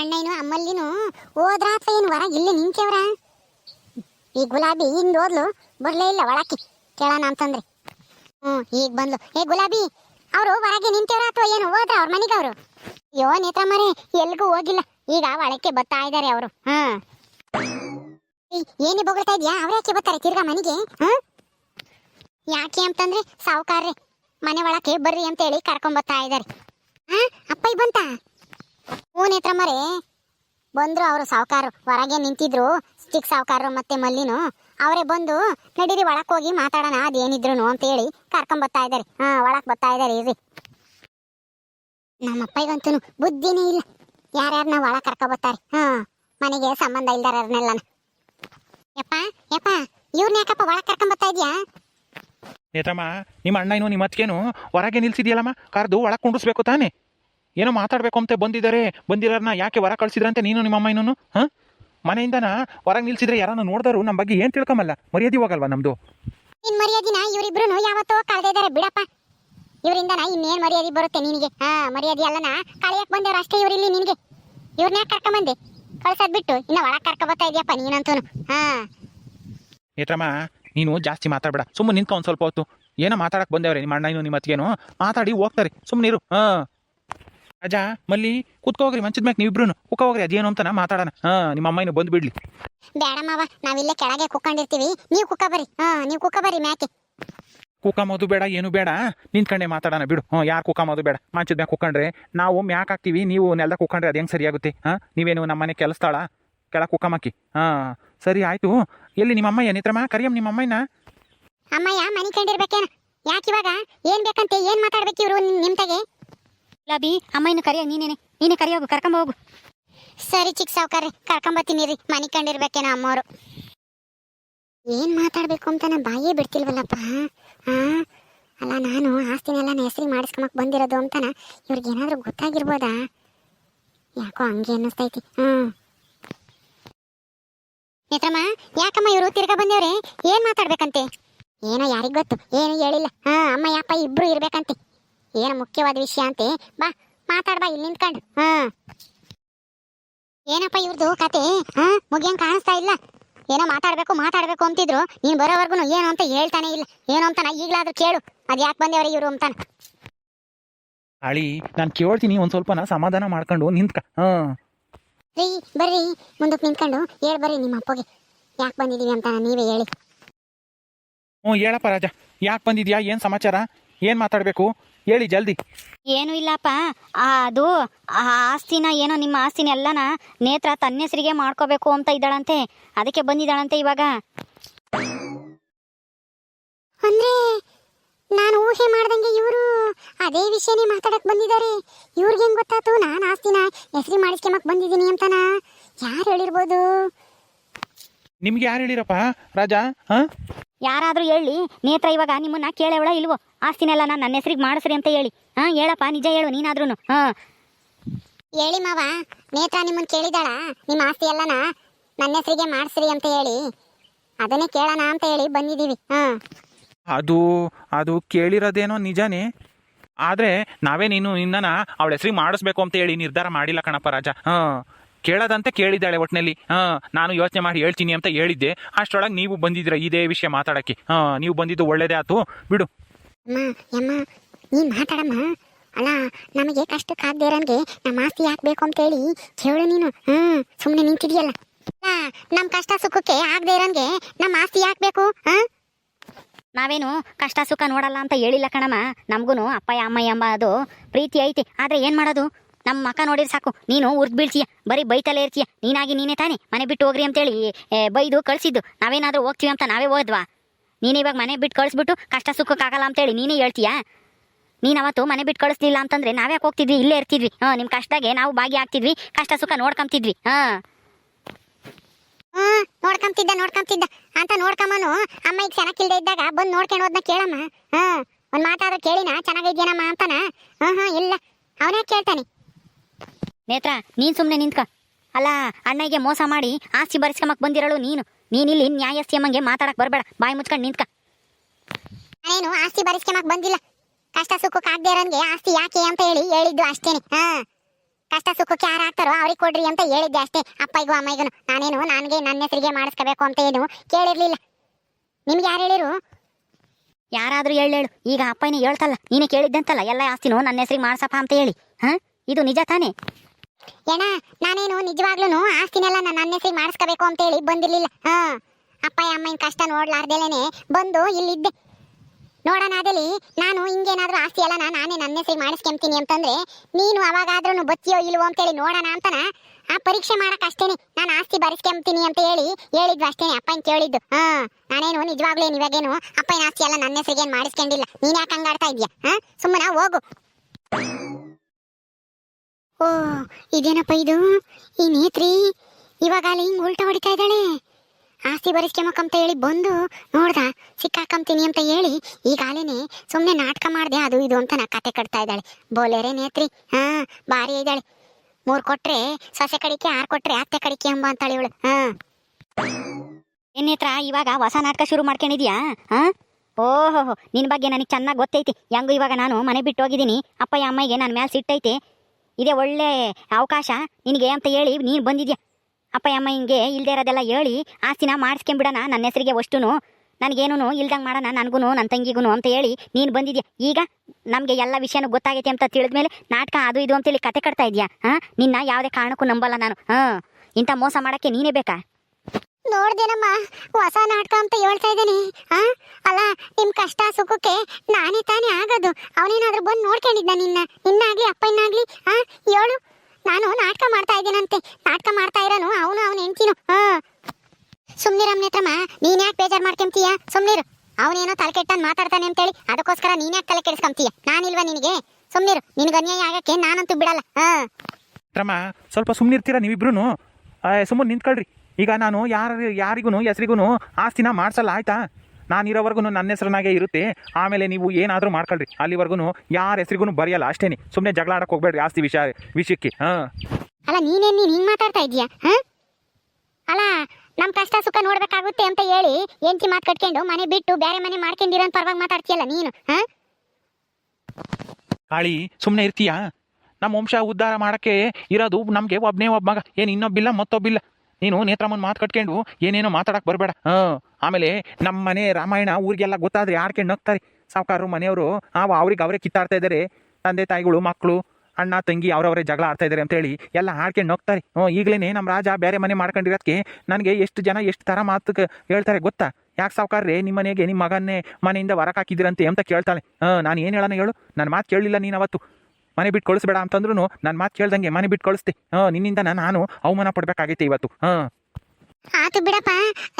ಅಣ್ಣಯ್ಯನು ಅಮ್ಮಲ್ಲಿನು ಹೋದ್ರ ಏನು ಹೊರಗೆ ಇಲ್ಲಿ ನಿಂತೇವ್ರ ಈ ಗುಲಾಬಿ ಹಿಂದ್ ಹೋದ್ಲು, ಬರ್ಲೇ ಇಲ್ಲ ಒಳಕ್ಕೆ. ಕೇಳೋಣ ಅಂತಂದ್ರೆ. ಹ್ಮ್ ಈಗ ಬಂದ್ಲು. ಏ ಗುಲಾಬಿ, ಅವರು ಹೊರಗೆ ನಿಂತೇವ್ರ ಅಥವಾ ಏನು? ಹೋದ್ರ ಅವ್ರ ಮನೆಗೆ ಅವರು? ಅಯ್ಯೋ, ನೇತ್ರ ಮರೆ, ಎಲ್ಗೂ ಹೋಗಿಲ್ಲ. ಈಗ ಒಳಕ್ಕೆ ಬರ್ತಾ ಇದ್ದಾರೆ ಅವರು. ಹಾ ಏನೇ ಬೊಗಳ್ತಾ ಇದ್ಯಾ? ಅವ್ರ ಯಾಕೆ ಬರ್ತಾರೆ ತಿರ್ಗಾ ಮನೆಗೆ? ಹಾ ಯಾಕೆ ಅಂತಂದ್ರೆ ಸಾವುಕಾರ್ರೆ, ಮನೆ ಒಳಕ್ಕೆ ಬರ್ರಿ ಅಂತೇಳಿ ಕರ್ಕೊಂಡ್ ಬರ್ತಾ ಇದಾರೆ. ಹಾ ಅಪ್ಪ ಬಂತ? ಹ್ಞೂ ನೇತ್ರಮ್ಮರೇ ಮರೆ. ಬಂದ್ರು ಅವರು ಸಾವುಕಾರರು ಹೊರಗೆ ನಿಂತಿದ್ರು. ಚಿಕ್ಕ ಸಾವುಕಾರರು ಮತ್ತೆ ಮಲ್ಲಿನು. ಅವರೇ ಬಂದು, ನಡೀರಿ, ಒಳಕ್ ಹೋಗಿ ಮಾತಾಡೋಣ ಅದೇನಿದ್ರು ಕರ್ಕೊಂಡ್ ಬರ್ತಾ ಇದಾರೆ ಹಾ, ಒಳಕ್ ಬರ್ತಾ ಇದಾರೆ ಇರ್ರಿ. ನಮ್ಮ ಅಪ್ಪಗಂತೂ ಬುದ್ಧಿನೇ ಇಲ್ಲ. ಯಾರ್ಯಾರನ್ನ ಒಳಗ್ ಕರ್ಕೊ ಬರ್ತಾರೆ? ಹಾ, ಮನೆಗೆ ಸಂಬಂಧ ಇಲ್ದಾರನ್ನೆಲ್ಲ ಯಪ್ಪ ಯಪ್ಪ ಇವ್ರನ್ನ ಯಾಕಪ್ಪ ಒಳಗ್ ಕರ್ಕೊಂಡ್ ಬರ್ತಾ ಇದ್ಯಾ? ನೇತ್ರಮ್ಮ, ನಿಮ್ಮ ಅಣ್ಣ ಏನು ನಿಮ್ಮ ಅತ್ತಿಗೆನು ಹೊರಗೆ ನಿಲ್ಸಿದ್ಯಲ್ಲಮ್ಮ? ಕರೆದು ಒಳಗೆ ಕುಂಡಿಸ್ಬೇಕು ತಾನೇ? ಏನೋ ಮಾತಾಡ್ಬೇಕು ಅಂತ ಬಂದಿದ್ದಾರೆ ಬಂದಿರೋರ್ನ ಯಾಕೆ ಹೊರ ಕಳ್ಸಿದ್ರಂತೆ ನೀನು ನಿಮ್ಮ ಅಮ್ಮ ಇನ್ನೂ ಹಾಂ? ಮನೆಯಿಂದನ ಹೊರಗೆ ನಿಲ್ಸಿದ್ರೆ ಯಾರನ್ನ ನೋಡಿದ್ರು? ನಮ್ಮ ಬಗ್ಗೆ ಏನು ತಿಳ್ಕೊಂಬಲ್ಲ? ಮರ್ಯಾದೆ ಹೋಗಲ್ವಾ ನಮ್ಮದು ನಿನ್ ಮರ್ಯಾದಿನ ಇವರಿಬ್ರು ಯಾವತ್ತೋ ಕಳೆದಿದ್ದಾರೆ ಬಿಡಪ್ಪ. ಇವರಿಂದನ ಇನ್ನೇನ್ ಮರ್ಯಾದೆ ಬರುತ್ತೆ ನಿನಗೆ? ಹಾ ಮರ್ಯಾದೆ ಅಲ್ಲನ ಕಳೆಯಕ್ಕೆ ಬಂದವ್ರು ಅಷ್ಟೇ ಇವರಿಲ್ಲಿ ನಿನಗೆ. ಇವ್ರನ್ನ ಕರ್ಕೊಂಬಂದೆ ಕಳ್ಸದ್ ಬಿಟ್ಟು ಇನ್ನ ಒಳಗೆ ಕರ್ಕೊಬತ್ತಾ ಇದೆಯಪ್ಪ ನೀನಂತೂ ಹಾ. ನೇತ್ರಮ್ಮ ನೀನು ಜಾಸ್ತಿ ಮಾತಾಡಬೇಡ. ಸುಮ್ಮನೆ ನಿಂತ್ಕೊ ಒಂದು ಸ್ವಲ್ಪ ಹೊತ್ತು. ಏನೋ ಮಾತಾಡಕ್ಕೆ ಬಂದೇವ್ರಿ ನಿಮ್ಮ ಅಣ್ಣ ಇನ್ನು ನಿಮ್ಮ ಅತ್ತಿಗೆನು ಮಾತಾಡಿ ಹೋಗ್ತಾರೆ. ಸುಮ್ಮನೆ ಇರು. ಹಾಂ. ಅಜ್ಜ ಮಲ್ಲಿ ಕುತ್ಕೋಗ್ರಿ ಮಂಚದ ಮ್ಯಾಕ್ ನೀವಿಬ್ರು ಹೋಗ್ರಿ ಅದೇನು ನಾ ಮಾತಾಡೋಣ. ಹಾ ನಿಮ್ಮ ಅಮ್ಮಾಯಿನ ಇನ್ನು ಬಂದು ಬಿಡ್ಲಿ. ಬೇಡ ಮಾವ ನಾವಿಲ್ಲೇ ಕೆಳಗೆ ಕುಕ್ಕೊಂಡಿರ್ತೀವಿ ನೀವು ಕುಕ್ಕ ಬರ್ರಿ. ಹಾ ನೀವು ಕುಕ್ಕ ಬರ್ರಿ ಮ್ಯಾಕೆ. ಕುಕ್ಕಮೋದು ಬೇಡ ಏನು ಬೇಡ. ನಿಂತ್ಕೊಂಡೆ ಮಾತಾಡೋಣ ಬಿಡು. ಹ್ಞೂ ಯಾರು ಕುಕ್ಕಮೋದು ಬೇಡ. ಮಂಚದ ಮ್ಯಾಗ ಕುಕ್ಕಂಡ್ರೆ ನಾವು ಮ್ಯಾಕ್ ಹಾಕ್ತೀವಿ ನೀವು ನೆಲದ ಕುಕ್ಕಂಡ್ರೆ ಅದು ಹೆಂಗೆ ಸರಿಯಾಗುತ್ತೆ ಹಾಂ ನೀವೇನು ನಮ್ಮನೆ ಕೆಲಸ್ತಾಳ? ಕೆಳಗೆ ಕುಕ್ಕಮಕ್ಕಿ ಹಾ ಸರಿ ಆಯಿತು. ಎಲ್ಲಿ ನಿಮ್ಮ ಅಮ್ಮ ಏನಿತ್ರಮ್ಮ ಕರಿಯಮ್ಮ ನಿಮ್ಮ ಅಮ್ಮಯ್ಯ ಮನೆ ಕಂಡಿರ್ಬೇಕೇನ ಯಾಕಿವಾಗ ಏನ್ ಬೇಕಂತೆ? ಏನ್ ಮಾತಾಡ್ಬೇಕು ನಿಮ್ ನಿಮ್ತಗೆ? ಗುಲಾಬಿ ಅಮ್ಮನ ಕರಿಯ, ನೀನೇನೆ, ನೀನೇ ಕರಿಯೋಗು ಕರ್ಕೊಂಬ ಹೋಗು. ಸರಿ ಚಿಕ್ಕ ಸಾವುಕಾರ ಕರ್ಕೊಂಬತ್ತೀನಿ ರೀ ಮನಿ ಕಂಡಿರ್ಬೇಕೇನೋ ಅಮ್ಮೋರು. ಏನ್ ಮಾತಾಡ್ಬೇಕು ಅಂತ ನಾನು ಬಾಯೇ ಬಿಡ್ತಿಲ್ವಲ್ಲಪ್ಪ? ಆ? ಅಲ್ಲ, ನಾನು ಆಸ್ತಿನೆಲ್ಲ ಹೆಸರಿ ಮಾಡಿಸ್ಕೊಂಬಕ್ ಬಂದಿರೋದು ಅಂತನ ಇವ್ರಿಗೆ ಏನಾದ್ರೂ ಗೊತ್ತಾಗಿರ್ಬೋದಾ? ಯಾಕೋ ಹಂಗೆ ಅನ್ನಿಸ್ತೈತಿ. ಹ್ಮ್. ನೇತ್ರಮ್ಮ, ಯಾಕಮ್ಮ ಇವರು ತಿರ್ಗಾ ಬಂದವ್ರೆ? ಏನ್ ಮಾತಾಡ್ಬೇಕಂತೆ? ಏನೋ ಯಾರಿಗ್ ಗೊತ್ತು, ಏನು ಹೇಳಿಲ್ಲ. ಹಾ, ಅಮ್ಮ ಯಾಪ ಇಬ್ರು ಇರ್ಬೇಕಂತೆ. ಏನೋ ಮುಖ್ಯವಾದ ವಿಷಯ ಅಂತೆ? ಬಾ ಮಾತಾಡ್ಬಾ ಇಲ್ಲಿ ನಿಂತ್ಕೊಂಡು. ಹಾ. ಏನಪ್ಪ ಇವ್ರದ್ದು ಕತೆ? ಹಾ ಮುಗಿಯಂಗ್ ಕಾಣಿಸ್ತಾ ಇಲ್ಲ. ಏನೋ ಮಾತಾಡ್ಬೇಕು ಮಾತಾಡ್ಬೇಕು ಅಂತಿದ್ರು. ನೀನ್ ಬರೋವರ್ಗು ಏನು ಅಂತ ಹೇಳ್ತಾನೆ ಇಲ್ಲ. ಏನು ಅಂತಾನ ಈಗಲಾದ್ರೂ ಕೇಳು. ಅದ್ ಯಾಕೆ ಬಂದೇವ್ರಿ ಇವ್ರು ಅಂತಾನ ಅಳಿ ನಾನು ಕೇಳ್ತೀನಿ ಒಂದ್ ಸ್ವಲ್ಪನ ಸಮಾಧಾನ ಮಾಡ್ಕೊಂಡು ನಿಂತ್ಕ. ಹಾ. ರೀ ಬರ್ರಿ. ಮುಂದಕ್ಕೆ ನಿಂತ್ಕೊಂಡು ಹೇಳ್ ಬರ್ರಿ ನಿಮ್ಮ ಅಪ್ಪಗೆ. ಯಾಕೆ ಬಂದಿದೀವಿ ಅಂತ ನೀವೇ ಹೇಳಿ. ಹ್ಞೂ ಹೇಳಪ್ಪ ರಾಜ. ಯಾಕೆ ಬಂದಿದ್ಯಾ? ಏನು ಸಮಾಚಾರ? ಏನು ಮಾತಾಡಬೇಕು? ಹೇಳಿ ಜಲ್ದಿ. ಏನು ಇಲ್ಲಪ್ಪ. ಆ, ಅದು ಆ ಆಸ್ತಿನ ಏನೋ ನಿಮ್ಮ ಆಸ್ತಿನ ಎಲ್ಲನ ನೇತ್ರ ತನ್ನ ಹೆಸರಿಗೆ ಮಾಡ್ಕೋಬೇಕು ಅಂತ ಇದ್ದಾಳಂತೆ. ಅದಕ್ಕೆ ಬಂದಿದ್ದಾಳಂತೆ ಇವಾಗ. ಅಂದ್ರೆ ನಾನು ಊಹೆ ಮಾಡ್ದಂಗೆ ಇವರು ಅದೇ ವಿಷಯನೇ ಮಾತಾಡಕ್ ಬಂದಿದ್ದಾರೆ. ಇವ್ರಿಗೆ ಹೆಂಗ್ ಗೊತ್ತಾತು? ನಾನು ಆಸ್ತಿನ ಹೆಸರಿ ಮಾಡಿಸ್ಕೊಂಬಕ್ ಬಂದಿದ್ದೀನಿ ಅಂತನಾ? ಯಾರು ಹೇಳಿರ್ಬೋದು? ನಿಮ್ಗೆ ಯಾರು ಹೇಳಿರಪ್ಪ? ರಾಜ ಹಾ? ಯಾರಾದರೂ ಹೇಳಿ ನೇತ್ರ ಇವಾಗ ನಿಮ್ಮನ್ನ ಕೇಳವಳ ಇಲ್ವೋ? ಆಸ್ತಿನೆಲ್ಲ ನಾನು ನನ್ನ ಹೆಸರಿಗೆ ಮಾಡಿಸ್ರಿ ಅಂತ ಹೇಳಿ. ಹಾ ಹೇಳಪ್ಪ ನಿಜ ಹೇಳು ನೀನಾದ್ರೂ ಹಾ. ಹೇಳಿ ಮಾವ ನೇತ್ರ ನಿಮ್ಮನ್ನ ಕೇಳಿದಾಳ? ನಿಮ್ಮ ಆಸ್ತಿ ಎಲ್ಲನ ನನ್ನ ಹೆಸರಿಗೆ ಮಾಡಿಸ್ರಿ ಅಂತ ಹೇಳಿ. ಅದನ್ನೇ ಕೇಳೋಣ ಅಂತ ಹೇಳಿ ಬಂದಿದ್ದೀವಿ ಹಾ. ಅದು ಅದು ಕೇಳಿರೋದೇನೋ ನಿಜಾನೇ? ಆದರೆ ನಾವೇ ನೀನು ನಿನ್ನನ ಅವಳ ಹೆಸರಿಗೆ ಮಾಡಿಸ್ಬೇಕು ಅಂತ ಹೇಳಿ ನಿರ್ಧಾರ ಮಾಡಿಲ್ಲ ಕಣಪ್ಪ ರಾಜ. ಹಾಂ. ಕೇಳೋದಂತೆ ಕೇಳಿದ್ದಾಳೆ ಒಟ್ಟಿನಲ್ಲಿ ಹಾಂ ನಾನು ಯೋಚನೆ ಮಾಡಿ ಹೇಳ್ತೀನಿ ಅಂತ ಹೇಳಿದ್ದೆ. ಅಷ್ಟರೊಳಗೆ ನೀವು ಬಂದಿದ್ರ ಇದೇ ವಿಷಯ ಮಾತಾಡೋಕ್ಕೆ. ಹಾಂ ನೀವು ಬಂದಿದ್ದು ಒಳ್ಳೇದೇ ಆಯ್ತು. ಬಿಡು. ಅಮ್ಮ ಯಮ್ಮ ನೀನ್ ಮಾತಾಡಮ್ಮ. ಅಲ್ಲ ನಮಗೆ ಕಷ್ಟ ಕಾದ್ದೇರಂಗೆ ನಮ್ಮ ಆಸ್ತಿ ಹಾಕ್ಬೇಕು ಬೇಕು ಅಂತ ಹೇಳಿ ಕೇಳು ನೀನು. ಹ್ಮ್ ಸುಮ್ಮನೆ ನಿಂತಿದ್ಯಲ್ಲ. ಅಲ್ಲ ನಮ್ಮ ಕಷ್ಟ ಸುಖಕ್ಕೆ ಆಗದೆ ಇರಂಗೆ ನಮ್ಮ ಆಸ್ತಿ ಹಾಕ್ಬೇಕು ಬೇಕು ಹಾ? ನಾವೇನು ಕಷ್ಟ ಸುಖ ನೋಡಲ್ಲ ಅಂತ ಹೇಳಿಲ್ಲ ಕಣಮ್ಮ. ನಮಗೂ ಅಪ್ಪಯ್ಯ ಅಮ್ಮಯ್ಯ ಎಂಬ ಅದು ಪ್ರೀತಿ ಐತಿ. ಆದ್ರೆ ಏನು ಮಾಡೋದು? ನಮ್ಮ ಮಕ ನೋಡಿದ್ರೆ ಸಾಕು. ನೀನು ಉರ್ದು ಬೀಳ್ತೀಯ, ಬರೀ ಬೈತಲೇ ಇರ್ತೀಯ. ನೀನಾಗಿ ನೀನೇ ತಾನೇ, ಮನೆ ಬಿಟ್ಟು ಹೋಗ್ರಿ ಅಂತೇಳಿ ಬೈದು ಕಳಿಸಿದ್ದು. ನಾವೇನಾದರೂ ಹೋಗ್ತೀವಿ ಅಂತ ನಾವೇ ಹೋದ್ವಾ? ನೀನು ಇವಾಗ ಮನೆ ಬಿಟ್ಟು ಕಳಿಸ್ಬಿಟ್ಟು ಕಷ್ಟ ಸುಖಕ್ಕಾಗಲ್ಲ ಅಂತೇಳಿ ನೀನೇ ಹೇಳ್ತೀಯಾ? ನೀನು ಅವತ್ತು ಮನೆ ಬಿಟ್ಟು ಕಳಿಸ್ಲಿಲ್ಲ ಅಂತಂದ್ರೆ ನಾವ್ಯಾಕ್ ಹೋಗ್ತಿದ್ವಿ? ಇಲ್ಲೇ ಇರ್ತಿದ್ವಿ. ಹಾಂ ನಿಮ್ಮ ಕಷ್ಟಗೆ ನಾವು ಭಾಗಿಯಾಗ್ತಿದ್ವಿ ಕಷ್ಟ ಸುಖ ನೋಡ್ಕೊಂತಿದ್ವಿ ಹಾಂ. ಹ್ಮ್ ನೋಡ್ಕೊಂತಿದ್ದ ನೋಡ್ಕೊಂತಿದ್ದ ಅಂತ ನೋಡ್ಕೊಂಬನು ಅಮ್ಮ ಈಗ ಚೆನ್ನಾಗಿಲ್ದೆ ಇದ್ದಾಗ ಬಂದು ನೋಡ್ಕೊಂಡು ಹೋದ್ನ ಕೇಳಮ್ಮ. ಹ್ಮ್ ಒಂದ್ ಮಾತಾದ್ರೂ ಕೇಳಿನ, ಚೆನ್ನಾಗಿದ್ಯೇನಮ್ಮ ಅಂತಾನ? ಹ್ಮ್ ಹ್ಮ್, ಇಲ್ಲ. ಅವನೇ ಕೇಳ್ತಾನೆ? ನೇತ್ರ ನೀನ್ ಸುಮ್ಮನೆ ನಿಂತ್ಕ. ಅಲ್ಲ ಅಣ್ಣಗೆ ಮೋಸ ಮಾಡಿ ಆಸ್ತಿ ಬರ್ಸ್ಕಮಕ್ ಬಂದಿರಳು ನೀನು. ನೀನಿಲ್ಲಿ ನ್ಯಾಯ ಸೀಮಂಗೆ ಮಾತಾಡಕ್ ಬರಬೇಡ. ಬಾಯಿ ಮುಚ್ಕೊಂಡು ನಿಂತ್ಕ. ನಾನೇನು ಆಸ್ತಿ ಬರಿಸ್ಕೊಂಬಕ್ ಬಂದಿಲ್ಲ. ಕಷ್ಟ ಸುಖಕ್ಕೆ ಆಗದೆ ಇರೋನ್ಗೆ ಆಸ್ತಿ ಯಾಕೆ ಅಂತ ಹೇಳಿ ಹೇಳಿದ್ದು ಅಷ್ಟೇನೆ. ಹಾ. ಕಷ್ಟ ಸುಖಕ್ಕೆ ಯಾರು ಆಗ್ತಾರೋ ಅವ್ರಿಗೆ ಕೊಡ್ರಿ ಅಂತ ಹೇಳಿದ್ದೆ ಅಷ್ಟೇ. ಅಪ್ಪಗೂ ಅಮ್ಮಯ್ಗೂ ನಾನೇನು ನನಗೆ ನನ್ನ ಹೆಸರಿಗೆ ಮಾಡಿಸ್ಕೋಬೇಕು ಅಂತ ಏನು ಕೇಳಿರ್ಲಿಲ್ಲ. ನಿಮ್ಗೆ ಯಾರು ಹೇಳಿರು? ಯಾರಾದ್ರೂ ಹೇಳು ಹೇಳು. ಈಗ ಅಪ್ಪನೇ ಹೇಳ್ತಲ್ಲ. ನೀನೇ ಕೇಳಿದ್ದಂತಲ್ಲ ಎಲ್ಲ ಆಸ್ತಿನೂ ನನ್ನ ಹೆಸರಿಗೆ ಮಾಡ್ಸಪ್ಪ ಅಂತ ಹೇಳಿ. ಹಾ? ಇದು ನಿಜ ತಾನೇ? ಏನ, ನಾನೇನು ನಿಜವಾಗ್ಲೂ ಆಸ್ತಿನೆಲ್ಲ ನಾನು ನನ್ನ ಹೆಸರಿಗೆ ಮಾಡಿಸ್ಕೋಬೇಕು ಅಂತ ಹೇಳಿ ಬಂದಿರ್ಲಿಲ್ಲ. ಹಾ ಅಪ್ಪ ಅಮ್ಮನ ಕಷ್ಟ ನೋಡ್ಲಾರ್ದೇನೆ ಬಂದು ಇಲ್ಲಿದ್ದೆ. ನೋಡೋಣ ಅದಲ್ಲಿ ನಾನು ಹಿಂಗೇನಾದ್ರೂ ಆಸ್ತಿ ಎಲ್ಲ ನಾನೇ ನನ್ನ ಹೆಸರಿಗೆ ಮಾಡಿಸ್ಕೊಂತೀನಿ ಅಂತಂದ್ರೆ ನೀನು ಅವಾಗಾದ್ರೂ ಬಚ್ಚಿಯೋ ಇಲ್ವೋ ಅಂತೇಳಿ ನೋಡೋಣ ಅಂತನ? ಆ ಪರೀಕ್ಷೆ ಮಾಡಕ್ ಅಷ್ಟೇನೆ, ನಾನು ಆಸ್ತಿ ಬರೆಸ್ಕೊಂತೀನಿ ಅಂತ ಹೇಳಿ ಹೇಳಿದ್ವಿ ಅಷ್ಟೇನೆ ಅಪ್ಪನ ಕೇಳಿದ್ದು. ಹಾ, ನಾನೇನು ನಿಜವಾಗ್ಲೇನು ಇವಾಗೇನು ಅಪ್ಪನ ಆಸ್ತಿ ಎಲ್ಲ ನನ್ನ ಹೆಸರಿಗೆ ಏನ್ ಮಾಡಿಸ್ಕೊಂಡಿಲ್ಲ. ನೀನ್ ಯಾಕೆ ಹಂಗಾಡ್ತಾ ಇದೀಯ ಹಾ, ಸುಮ್ಮನ ಹೋಗು. ಓ, ಇದೇನಪ್ಪ ಇದು? ಈ ನೇತ್ರಿ ಇವಾಗ ಅಲ್ಲಿ ಹಿಂಗ್ ಉಲ್ಟಾ ಹೊಡಿತಾ ಇದ್ದಾಳೆ. ಆಸ್ತಿ ಅಂತ ಹೇಳಿ ಬಂದು ನೋಡ್ದ, ಸಿಕ್ಕಾಕಂತೀನಿ ಅಂತ ಹೇಳಿ ಈಗಾಲೇನೆ ಸುಮ್ಮನೆ ನಾಟಕ ಮಾಡ್ದೆ, ಅದು ಇದು ಅಂತ ನಾ ಕತೆ ಕಟ್ತಾ ಇದ್ದಾಳೆ. ಬೋಲೇರೇ ನೇತ್ರಿ, ಹಾ, ಭಾರಿ ಇದ್ದಾಳೆ. ಮೂರ್ ಕೊಟ್ರೆ ಸೊಸೆ ಕಡಿಕೆ, ಆರ್ ಕೊಟ್ರೆ ಅತ್ತೆ ಕಡಿಕೆ ಅಂಬ ಅಂತಾಳೆ ಇವಳು. ಹಾ. ಏನೇತ್ರ ಇವಾಗ ಹೊಸ ನಾಟಕ ಶುರು ಮಾಡ್ಕೊಂಡಿದ್ಯಾ? ಹಾ? ಓಹೋ ನಿನ್ ಬಗ್ಗೆ ನನಗೆ ಚೆನ್ನಾಗಿ ಗೊತ್ತೈತಿ. ಹೆಂಗು ಇವಾಗ ನಾನು ಮನೆ ಬಿಟ್ಟು ಹೋಗಿದ್ದೀನಿ. ಅಪ್ಪ ಅಮ್ಮಗೆ ನನ್ನ ಮೇಲೆ ಸಿಟ್ಟೈತೆ. ಇದೇ ಒಳ್ಳೆ ಅವಕಾಶ ನಿನಗೆ ಅಂತ ಹೇಳಿ ನೀನು ಬಂದಿದ್ಯಾ? ಅಪ್ಪ, ಅಮ್ಮ ಹಿಂಗೆ ಇಲ್ದೇ ಇರೋದೆಲ್ಲ ಹೇಳಿ ಆಸ್ತಿನ ಮಾಡಿಸ್ಕೊಂಬಿಡೋಣ, ನನ್ನ ಹೆಸರಿಗೆ ಅಷ್ಟೂ ನನಗೇನು ಇಲ್ದಂಗೆ ಮಾಡೋಣ ನನಗೂ ನನ್ನ ತಂಗಿಗೂ ಅಂತ ಹೇಳಿ ನೀನು ಬಂದಿದ್ಯಾ? ಈಗ ನಮಗೆ ಎಲ್ಲ ವಿಷಯನೂ ಗೊತ್ತಾಗೈತೆ ಅಂತ ತಿಳಿದ್ಮೇಲೆ ನಾಟಕ ಅದು ಇದು ಅಂತೇಳಿ ಕತೆ ಕಟ್ತಾ ಇದೆಯಾ? ಹಾಂ? ನಿನ್ನ ಯಾವುದೇ ಕಾರಣಕ್ಕೂ ನಂಬಲ್ಲ ನಾನು. ಹಾಂ? ಇಂಥ ಮೋಸ ಮಾಡೋಕ್ಕೆ ನೀನೇ ಬೇಕಾ? ನೋಡ್ದೇನಮ್ಮ, ಹೊಸ ನಾಟಕ ಅಂತ ಹೇಳ್ತಾ ಇದ್ದೀನಿ. ಹಾ ಅಲ್ಲ, ನಿಮ್ ಕಷ್ಟ ಸುಖಕ್ಕೆ ನಾನೇ ತಾನೇ ಆಗೋದು. ಅವನೇನಾದ್ರೂ ಬಂದು ನೋಡ್ಕೊಂಡಿದ್ದ ನಿನ್ನ? ನಿನ್ನಾಗ್ಲಿ ಅಪ್ಪನಾಗ್ಲಿ ಹಾ ಹೇಳು. ನಾನು ನಾಟಕ ಮಾಡ್ತಾ ಇದ್ದೀನಂತೆ. ನಾಟಕ ಮಾಡ್ತಾ ಇರೋನು ಅವನು, ಅವನ ಹೆಂಡ್ತಿನು. ಹಾ ಸುಮ್ನಿರಮ್ ನೇತ್ರಮ್ಮ ನೀನ್ ಯಾಕೆ ಬೇಜಾರ್ ಮಾಡ್ಕೊಂತೀಯ? ಸುಮ್ನಿರು. ಅವನೇನೋ ತಲೆ ಕೆಟ್ಟನ್ ಮಾತಾಡ್ತಾನೆ ಅಂತ ಹೇಳಿ ಅದಕ್ಕೋಸ್ಕರ ನೀನ್ ಯಾಕೆ ತಲೆ ಕೆಡಿಸ್ಕೊಂತೀಯ? ನಾನಿಲ್ವಾ ನಿನಗೆ? ಸುಮ್ನಿರು. ನಿನಗೆ ಅನ್ಯಾಯ ಆಗಕ್ಕೆ ನಾನಂತೂ ಬಿಡಲ್ಲ. ಹಾ ರಮ್ಮ ಸ್ವಲ್ಪ ಸುಮ್ಮನಿರ್ತೀರಾ ನೀವಿಬ್ರು ಸುಮ್ಮನೆ ನಿಂತ್ಕೊಳ್ರಿ. ಈಗ ನಾನು ಯಾರ ಯಾರಿಗೂ ಹೆಸ್ರಿಗೂ ಆಸ್ತಿನ ಮಾಡ್ಸಲ್ಲ ಆಯ್ತಾ? ನಾನಿರೋವರೆಗೂ ನನ್ನ ಹೆಸರನಾಗೆ ಇರುತ್ತೆ. ಆಮೇಲೆ ನೀವು ಏನಾದರೂ ಮಾಡ್ಕೊಳ್ರಿ. ಅಲ್ಲಿವರೆಗೂ ಯಾರ ಹೆಸ್ರಿಗೂ ಬರೆಯಲ್ಲ ಅಷ್ಟೇ ಸುಮ್ಮನೆ ಜಗಳ ಆಡಕ್ಕೆ ಹೋಗ್ಬೇಡ್ರಿ ಆಸ್ತಿ ವಿಷಯ ವಿಷಯಕ್ಕೆ ಹಾಂ? ಅಲ್ಲ ನೀನು ನೀನು ಹಿಂಗ್ ಮಾತಾಡ್ತಾ ಇದ್ದೀಯಾ ಹಾಂ? ಅಲ್ಲ ನಮ್ಮ ಕಷ್ಟ ಸುಖ ನೋಡಬೇಕಾಗುತ್ತೆ ಅಂತ ಹೇಳಿ ಎಂಚಿ ಮಾತು ಕಟ್ಕೊಂಡು ಮನೆ ಬಿಟ್ಟು ಬೇರೆ ಮನೆ ಮಾಡ್ಕೊಂಡಿರೋ ಪರವಾಗಿ ಮಾತಾಡ್ತೀಯಲ್ಲ ನೀನು ಹಾಂ? ಕಾಳಿ ಸುಮ್ಮನೆ ಇರ್ತೀಯಾ? ನಮ್ಮ ವಂಶ ಉದ್ಧಾರ ಮಾಡೋಕ್ಕೆ ಇರೋದು ನಮಗೆ ಒಬ್ಬನೇ ಒಬ್ಬ ಮಗ ಏನು ಇನ್ನೊಬ್ಬಿಲ್ಲ ಮತ್ತೊಬ್ಬಿಲ್ಲ. ನೀನು ನೇತ್ರಮ್ಮನ ಮಾತು ಕಟ್ಕೊಂಡು ಏನೇನೋ ಮಾತಾಡಕ್ಕೆ ಬರಬೇಡ. ಹಾಂ, ಆಮೇಲೆ ನಮ್ಮ ಮನೆ ರಾಮಾಯಣ ಊರಿಗೆಲ್ಲ ಗೊತ್ತಾದ್ರೆ ಆಡ್ಕೊಂಡು ಹೋಗ್ತಾರೆ ಸಾವುಕಾರರು ಮನೆಯವರು ಅವ ಅವ್ರಿಗೆ ಅವರೇ ಕಿತ್ತಾಡ್ತಾ ಇದ್ದಾರೆ ತಂದೆ ತಾಯಿಗಳು ಮಕ್ಕಳು ಅಣ್ಣ, ತಂಗಿ ಅವ್ರವರೇ ಜಗಳ ಆಡ್ತಾ ಇದ್ದಾರೆ ಅಂತೇಳಿ ಎಲ್ಲ ಹಾಡ್ಕೊಂಡು ಹೋಗ್ತಾರೆ ಹ್ಞೂ ಈಗಲೇ ನಮ್ಮ ರಾಜ ಬೇರೆ ಮನೆ ಮಾಡ್ಕೊಂಡಿರೋದಕ್ಕೆ ನನಗೆ ಎಷ್ಟು ಜನ ಎಷ್ಟು ಥರ ಮಾತು ಹೇಳ್ತಾರೆ ಗೊತ್ತಾ? ಯಾಕೆ ಸಾವುಕಾರ್ರೆ ನಿಮ್ಮ ಮನೆಗೆ ನಿಮ್ಮ ಮಗನ್ನೇ ಮನೆಯಿಂದ ಹೊರಕಾಕಿದ್ದೀರಂತೆ ಅಂತ ಕೇಳ್ತಾಳೆ. ಹಾಂ, ನಾನು ಏನು ಹೇಳೋಣ ಹೇಳು? ನನ್ನ ಮಾತು ಕೇಳಲಿಲ್ಲ ನೀನು ಅವತ್ತು. ಮನೆ ಬಿಟ್ಟು ಕಳಿಸ್ಬೇಡ ಅಂತಂದ್ರೂ ನಾನು ಮಾತು ಕೇಳ್ದಂಗೆ ಮನೆ ಬಿಟ್ಟು ಕಳಿಸ್ತಿ. ಹಾಂ ನಿನ್ನಿಂದ ನಾನು ಅವಮಾನ ಪಡ್ಬೇಕಾಗೈತೆ ಇವತ್ತು. ಹಾ. ಆತು ಬಿಡಪ್ಪ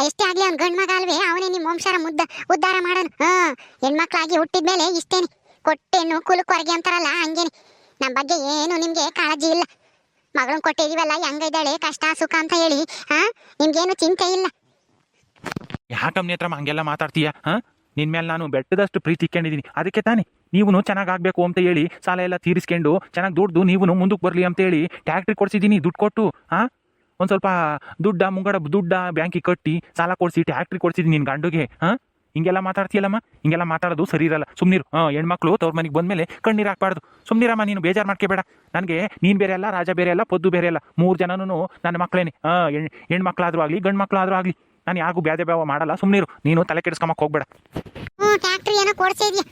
ಎಷ್ಟೇ ಆಗ್ಲಿ ಅವ್ನ್ ಗಂಡ್ ಮಗ ಅಲ್ವೇ ಅವನೇ ನಿಮ್ಮ ವಂಶರ ಮುದ್ದ ಉದ್ಧಾರ ಮಾಡೋನು. ಹಾ ಹೆಣ್ಮಕ್ಳಾಗಿ ಹುಟ್ಟಿದ್ಮೇಲೆ ಇಷ್ಟೇನೆ. ಕೊಟ್ಟೇನು ಕುಲು ಕೊರಗೆ ಅಂತಾರಲ್ಲ ಹಂಗೇನೆ. ನಮ್ಮ ಬಗ್ಗೆ ಏನು ನಿಮ್ಗೆ ಕಾಳಜಿ ಇಲ್ಲ. ಮಗಳನ್ನ ಕೊಟ್ಟಿದೀವಲ್ಲ ಹೆಂಗಿದ್ದಾಳೆ ಕಷ್ಟ ಸುಖ ಅಂತ ಹೇಳಿ ಹಾ ನಿಮ್ಗೇನು ಚಿಂತೆ ಇಲ್ಲ. ಯಾಕಮ್ಮ ನೇತ್ರ ಹಂಗೆಲ್ಲ ಮಾತಾಡ್ತೀಯ? ಹಾ ನಿನ್ ಮೇಲೆ ನಾನು ಬೆಟ್ಟದಷ್ಟು ಪ್ರೀತಿ ಇಕ್ಕೊಂಡಿದ್ದೀನಿ ಅದಕ್ಕೆ ತಾನೇ? ನೀವು ಚೆನ್ನಾಗಿ ಆಗಬೇಕು ಅಂತ ಹೇಳಿ ಸಾಲ ಎಲ್ಲ ತೀರಿಸ್ಕೊಂಡು ಚೆನ್ನಾಗಿ ದುಡ್ದು ನೀವು ಮುಂದಕ್ಕೆ ಬರಲಿ ಅಂತೇಳಿ ಟ್ಯಾಕ್ಟ್ರಿ ಕೊಡ್ಸಿದ್ದೀನಿ, ದುಡ್ಡು ಕೊಟ್ಟು ಹಾಂ ಒಂದು ಸ್ವಲ್ಪ ದುಡ್ಡ, ಮುಂಗಡ ದುಡ್ಡ ಬ್ಯಾಂಕಿಗೆ ಕಟ್ಟಿ ಸಾಲ ಕೊಡಿಸಿ ಟ್ಯಾಕ್ಟ್ರಿ ಕೊಡ್ಸಿದ್ದೀನಿ ನಿನ್ನ ಗಂಡುಗೆ ಹಾಂ ಹಿಂಗೆಲ್ಲ ಮಾತಾಡ್ತೀಯಲ್ಲಮ್ಮ? ಹಿಂಗೆಲ್ಲ ಮಾತಾಡೋದು ಸರಿ ಇರಲ್ಲ. ಸುಮ್ಮನಿರು ಹಾಂ ಹೆಣ್ಮಕ್ಳು ತವ್ರ ಮನೆಗೆ ಬಂದಮೇಲೆ ಕಣ್ಣೀರು ಹಾಕ್ಬಾರ್ದು. ಸುಮ್ಮನಿರಮ್ಮ ನೀನು ಬೇಜಾರು ಮಾಡ್ಕೋಬೇಡ. ನನಗೆ ನೀನು ಬೇರೆ ಅಲ್ಲ, ರಾಜ ಬೇರೆ ಅಲ್ಲ, ಪದ್ದು ಬೇರೆ ಅಲ್ಲ. ಮೂರು ಜನನೂ ನನ್ನ ಮಕ್ಕಳೇನೆ ಹಾಂ ಹೆಣ್ಣು ಹೆಣ್ಮಕ್ಳಾದ್ರೂ ಆಗಲಿ ಗಂಡು ಮಕ್ಕಳಾದ್ರೂ ಆಗಲಿ. ನಾನು ಯಾರಿಗೂ ಬ್ಯಾದೆ ಬ್ಯಾವ ಮಾಡಲ್ಲ. ಸುಮ್ಮನಿರು ನೀನು ತಲೆ ಕೆಡಿಸ್ಕೊಂಬಕ್ ಹೋಗ್ಬೇಡ. ಹ್ಞೂ ಟ್ಯಾಕ್ಟ್ರಿ ಏನೋ ಕೊಡ್ಸಿದ್ಯಾ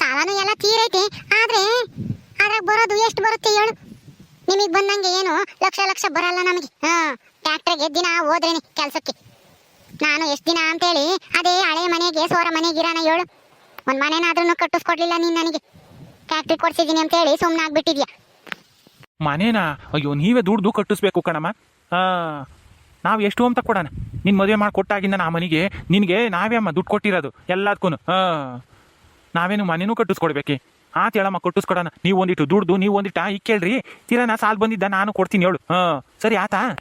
ಸಾಲನು ಎಲ್ಲ ತೀರೈತೆ. ಆದ್ರೆ ಅದ್ರಾಗ ಬರೋದು ಎಷ್ಟು ಬರುತ್ತೆ ಹೇಳು? ನಿಮಗೆ ಬಂದಂಗೆ ಏನು? ಲಕ್ಷ ಲಕ್ಷ ಬರಲ್ಲ ನಮಗೆ. ಹಾ ಟ್ಯಾಕ್ಟ್ರಿಗೆ ದಿನ ಹೋದ್ರೇನೆ ಕೆಲಸಕ್ಕೆ. ನಾನು ಎಷ್ಟು ದಿನ ಅಂತೇಳಿ ಅದೇ ಹಳೆ ಮನೆಗೆ ಸೋರ ಮನೆಗೆ ಇರೋಣ ಹೇಳು. ಒಂದು ಮನೇನಾದ್ರೂ ಕಟ್ಟಿಸ್ಕೊಡ್ಲಿಲ್ಲ ನೀನು ನನಗೆ. ಟ್ಯಾಕ್ಟ್ರಿ ಕೊಡ್ಸಿದ್ದೀನಿ ಅಂತೇಳಿ ಸುಮ್ಮನೆ ಆಗ್ಬಿಟ್ಟಿದ್ಯಾ? ಮನೇನಾ? ಅಯ್ಯೋ ನೀವೇ ದುಡ್ದು ಕಟ್ಟಿಸ್ಬೇಕು ಕಣಮ್ಮ. ಹಾಂ. ನಾವು ಎಷ್ಟು ಅಂತ ಕೊಡೋಣ. ನಿನ್ನ ಮದುವೆ ಮಾಡಿ ಕೊಟ್ಟಾಗಿಂದ ನಾ ಮನೆಗೆ, ನಿನಗೆ ನಾವೇ ಅಮ್ಮ ದುಡ್ಡು ಕೊಟ್ಟಿರೋದು ಎಲ್ಲದಕ್ಕೂ ಹಾಂ. ನಾವೇನು ಮನೇನು ಕಟ್ಟಿಸ್ಕೊಡ್ಬೇಕು? ಆತ ಹೇಳಮ್ಮ ಕಟ್ಟಿಸ್ಕೊಡೋಣ. ನೀವು ಒಂದಿಟ್ಟು ದುಡ್ದು, ನೀವು ಒಂದಿಟ್ಟು, ಈಗ ಕೇಳ್ರಿ. ತೀರಾ ಸಾಲ ಬಂದಿದ್ದ, ನಾನು ಕೊಡ್ತೀನಿ ಹೇಳು. ಹಾಂ. ಸರಿ, ಆತಾ?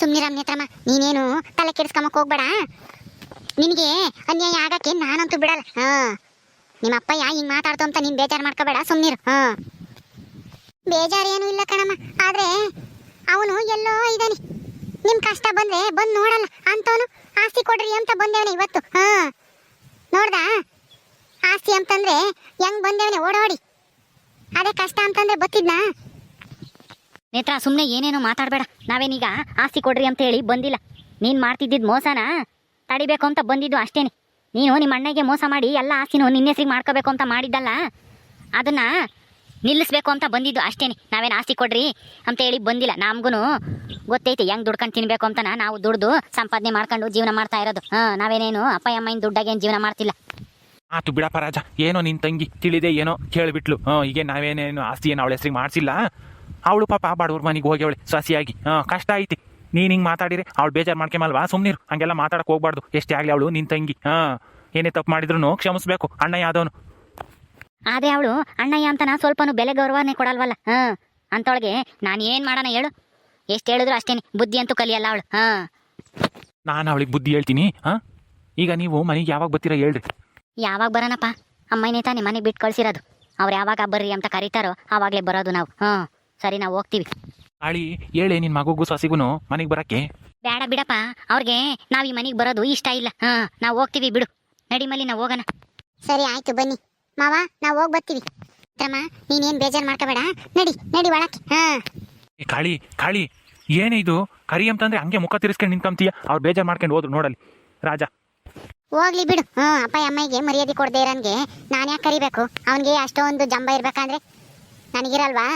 ಸುಮ್ಮನಿರಮ್ಮ ನೇತ್ರಮ್ಮ ನೀನೇನು ತಲೆ ಕೆಡಿಸ್ಕೊಂಬಕ್ ಹೋಗ್ಬೇಡ? ನಿನಗೆ ಅನ್ಯಾಯ ಆಗಕ್ಕೆ ನಾನಂತೂ ಬಿಡಲ್ಲ. ಹಾಂ. ನಿಮ್ಮ ಅಪ್ಪಯ್ಯ ಹಿಂಗೆ ಮಾತಾಡ್ತು ಅಂತ ನೀನ್ ಬೇಜಾರು ಮಾಡ್ಕೋಬೇಡ ಸುಮ್ಮನಿರು ಹಾಂ. ಏನೂ ಇಲ್ಲ ಕಣಮ್ಮ. ಆದ್ರೆ ಅವನು ಎಲ್ಲೋ ಇದ್ದಾನೆ ನಿಮ್ ಕಷ್ಟ ಬಂದ್ರೆ ಬಂದ್ ನೋಡಲ್ಲ. ಅಂತವನು ಆಸ್ತಿ ಕೊಡ್ರಿ ಅಂತ ಬಂದೇವನೆ ಇವತ್ತು. ಹ. ನೋಡ್ದ? ಆಸ್ತಿ ಅಂತಂದ್ರೆ ಹೆಂಗ್ ಬಂದೇವನೆ? ಓಡೋಡಿ ಅದೇ ಕಷ್ಟ ಅಂತಂದ್ರೆ ಬತ್ತಿದ್ನಾ? ನೇತ್ರ ಸುಮ್ಮನೆ ಏನೇನೋ ಮಾತಾಡಬೇಡ. ನಾವೇನೀಗ ಆಸ್ತಿ ಕೊಡ್ರಿ ಅಂತ ಹೇಳಿ ಬಂದಿಲ್ಲ. ನೀನು ಮಾಡ್ತಿದ್ದಿದ್ದು ಮೋಸನ? ತಡಿಬೇಕು ಅಂತ ಬಂದಿದ್ದು ಅಷ್ಟೇನೆ. ನೀನು ನಿಮ್ಮ ಅಣ್ಣಗೆ ಮೋಸ ಮಾಡಿ ಎಲ್ಲ ಆಸ್ತಿನೂ ನಿನ್ನ ಹೆಸ್ರಿಗೆ ಮಾಡ್ಕೋಬೇಕು ಅಂತ ಮಾಡಿದ್ದಲ್ಲ? ಅದನ್ನ ನಿಲ್ಲಿಸ್ಬೇಕು ಅಂತ ಬಂದಿದ್ದು ಅಷ್ಟೇನೆ. ನಾವೇನು ಆಸ್ತಿ ಕೊಡ್ರಿ ಅಂತ ಹೇಳಿ ಬಂದಿಲ್ಲ. ನಮ್ಗೂ ಗೊತ್ತೈತಿ, ಹೆಂಗ್ ದುಡ್ಕೊಂಡು ತಿನ್ಬೇಕು ಅಂತ ನಾವು ದುಡ್ದು ಸಂಪಾದನೆ ಮಾಡ್ಕೊಂಡು ಜೀವನ ಮಾಡ್ತಾ ಇರೋದು. ಹಾಂ, ನಾವೇನೇನು ಅಪ್ಪ ಅಮ್ಮನ ದುಡ್ಡಾಗೇನು ಜೀವನ ಮಾಡ್ತಿಲ್ಲ. ಆತು ಬಿಡಪ್ಪ ರಾಜ ಏನೋ ನಿನ್ನ ತಂಗಿ ತಿಳಿದೆ ಏನೋ ಕೇಳಿಬಿಟ್ಲು. ಹಾಂ ಈಗ ನಾವೇನೇನು ಆಸ್ತಿ ಏನು ಅವಳ ಹೆಸ್ರಿಗೆ ಮಾಡಿಸಿಲ್ಲ? ಅವಳು ಪಾಪ ಬಡವ್ರ ಮನೆಗೆ ಹೋಗ್ಯವಳೆ, ಸಸಿಯಾಗಿ. ಹಾಂ, ಕಷ್ಟ ಐತಿ. ನೀನು ಹಿಂಗೆ ಮಾತಾಡಿರಿ ಅವಳು ಬೇಜಾರು ಮಾಡ್ಕೊಂಬಲ್ವಾ? ಸುಮ್ಮನಿರು ಹಂಗೆಲ್ಲ ಮಾತಾಡಕ್ಕೆ ಹೋಗ್ಬಾರ್ದು. ಎಷ್ಟೇ ಆಗಲಿ ಅವಳು ನಿನ್ನ ತಂಗಿ. ಹಾಂ, ಏನೇ ತಪ್ಪು ಮಾಡಿದ್ರು ಕ್ಷಮಿಸ್ಬೇಕು, ಅಣ್ಣ ಯಾವ್ದವನು ಅದೇ ಅವಳು ಅಣ್ಣಯ್ಯ ಅಂತ ನಾ ಸ್ವಲ್ಪನೂ ಬೆಲೆ ಗೌರವನೇ ಕೊಡಲ್ವಲ್ಲ? ಹಾಂ ಅಂತೊಳಗೆ ನಾನು ಏನು ಮಾಡೋಣ ಹೇಳು. ಎಷ್ಟು ಹೇಳಿದ್ರು ಅಷ್ಟೇನೆ ಬುದ್ಧಿ ಅಂತೂ ಕಲಿಯಲ್ಲ ಅವಳು. ಹಾಂ. ನಾನು ಅವಳಿಗೆ ಬುದ್ಧಿ ಹೇಳ್ತೀನಿ ಹಾಂ? ಈಗ ನೀವು ಮನೆಗೆ ಯಾವಾಗ ಬರ್ತೀರಾ ಹೇಳ್ರಿ. ಯಾವಾಗ ಬರೋಣಪ್ಪ? ಅಮ್ಮನೇ ತಾನೇ ಮನೆಗೆ ಬಿಟ್ಟು ಕಳ್ಸಿರೋದು. ಅವ್ರು ಯಾವಾಗ ಬರ್ರಿ ಅಂತ ಕರೀತಾರೋ ಆವಾಗಲೇ ಬರೋದು ನಾವು. ಹಾಂ ಸರಿ ನಾವು ಹೋಗ್ತೀವಿ. ಆಳಿ ಹೇಳಿ ನಿನ್ನ ಮಗುಗೂ ಸಸಿಗೂ ಮನೆಗೆ ಬರಕ್ಕೆ. ಬೇಡ ಬಿಡಪ್ಪ ಅವ್ರಿಗೆ ನಾವು ಈ ಮನೆಗೆ ಬರೋದು ಇಷ್ಟ ಇಲ್ಲ. ಹಾಂ ನಾವು ಹೋಗ್ತೀವಿ ಬಿಡು. ನಡಿ ಮಲ್ಲಿ ನಾವು ಹೋಗೋಣ. ಸರಿ ಆಯ್ತು ಬನ್ನಿ. ಮಾವ ನಾವು ಹೋಗಿ ಬರ್ತೀವಿ. ಮಿತ್ರಮ್ಮ ನೀನೇನ್ ಬೇಜಾರು ಮಾಡ್ಕೋಬೇಡ. ನಡಿ ನಡಿ ಒಳಕ್ಕೆ. ಹಾ. ಏ ಕಾಳಿ ಕಾಳಿ ಏನೇ ಇದು? ಕರಿ ಅಂತಂದ್ರೆ ಹಂಗೆ ಮುಖ ತಿರ್ಸ್ಕೊಂಡು ನಿಂತ್ಕೊಂತೀಯ ಅವ್ರು ಬೇಜಾರು ಮಾಡ್ಕೊಂಡು ಹೋದ್ರು ನೋಡಲಿ ರಾಜ. ಹೋಗ್ಲಿ ಬಿಡು. ಹ್ಞೂ ಅಪ್ಪ ಅಮ್ಮಗೆ ಮರ್ಯಾದೆ ಕೊಡದೆ ಇರೋನ್ಗೆ ನಾನು ಯಾಕೆ ಕರಿಬೇಕು? ಅವನಿಗೆ ಅಷ್ಟೊಂದು ಜಂಬ ಇರ್ಬೇಕಂದ್ರೆ? ನನಗಿರಲ್ವಾ?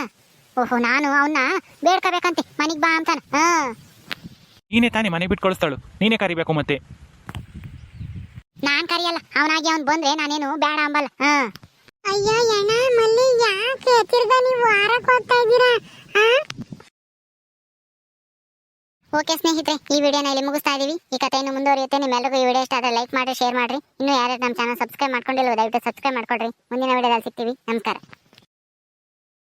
ಓಹೋ ನಾನು ಅವನ್ನ ಬೇಡ್ಕೋಬೇಕಂತೆ. ಮನೆಗೆ ಬಾ ಅಂತಾನೆ. ಹಾಂ ನೀನೇ ತಾನೇ ಮನೆ ಬಿಟ್ಟು ಕಳಿಸ್ತಾಳು. ನೀನೇ ಕರಿಬೇಕು ಮತ್ತೆ? ನಾನ್ ಕರಿಯಲ್ಲ ಅವನಾಗಿ ಅವನ್ ಬಂದ್ರೆ ನಾನೇನು ಬೇಡ ಅಂಬಲ್ಲ. ಹಾ. ಅಯ್ಯೋ ಎಣ ಮಲ್ಲಿ ಯಾಕೆ ತಿರ್ಗಾ ನೀವು? ಆರಕ್ಕೆ ಹೋಗ್ತಾ ಇದ್ದೀರಾ? ಓಕೆ ಸ್ನೇಹಿತರೆ ಈ ವಿಡಿಯೋನ ಇಲ್ಲಿ ಮುಗಿಸ್ತಾ ಇದೀವಿ. ಈ ಕಥೆಯನ್ನು ಮುಂದುವರಿಯುತ್ತೆ. ನಿಮ್ಮೆಲ್ಲರಿಗೂ ಈ ವಿಡಿಯೋ ಇಷ್ಟ ಆದರೆ ಲೈಕ್ ಮಾಡಿ ಶೇರ್ ಮಾಡ್ರಿ. ಇನ್ನು ಯಾರ್ಯಾರು ನಮ್ಮ ಚಾನಲ್ ಸಬ್ಸ್ಕ್ರೈಬ್ ಮಾಡ್ಕೊಂಡಿಲ್ಲ ದಯವಿಟ್ಟು ಸಬ್ಸ್ಕ್ರೈಬ್ ಮಾಡ್ಕೊಡ್ರಿ. ಮುಂದಿನ ವಿಡಿಯೋದಲ್ಲಿ ಸಿಗ್ತೀವಿ. ನಮಸ್ಕಾರ.